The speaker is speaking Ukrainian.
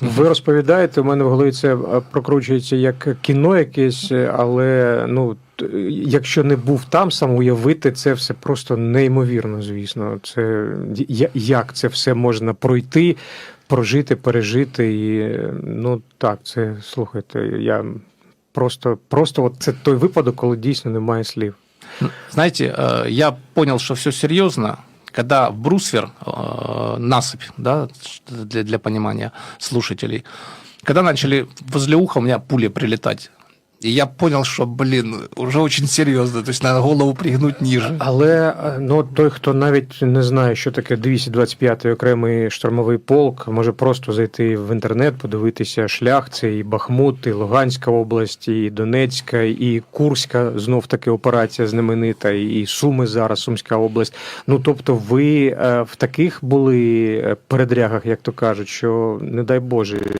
Ви розповідаєте, у мене в голові це е, прокручується як кіно якесь, е, але ну якщо не був там, сам уявити це все просто неймовірно, звісно. Це як це все можна пройти, прожити, пережити. І е, ну так, це слухайте, я просто, просто от це той випадок, коли дійсно немає слів. Знаете, э, я понял, что все серьезно, когда Брусвер, э, насыпь, да, для, для понимания слушателей, когда начали возле уха у меня пули прилетать, и я понял, что, блин, уже очень серьезно, то есть надо голову пригнуть ниже. Але е, ну той, хто навіть не знає, що таке 225-й окремий штурмовий полк, може просто зайти в інтернет, подивитися шлях. Це і Бахмут, і Луганська область, і Донецька, і Курська знов таки операція знаменита, і Суми зараз, Сумська область. Ну тобто, ви е, в таких були е, передрягах, як то кажуть, що не дай Боже.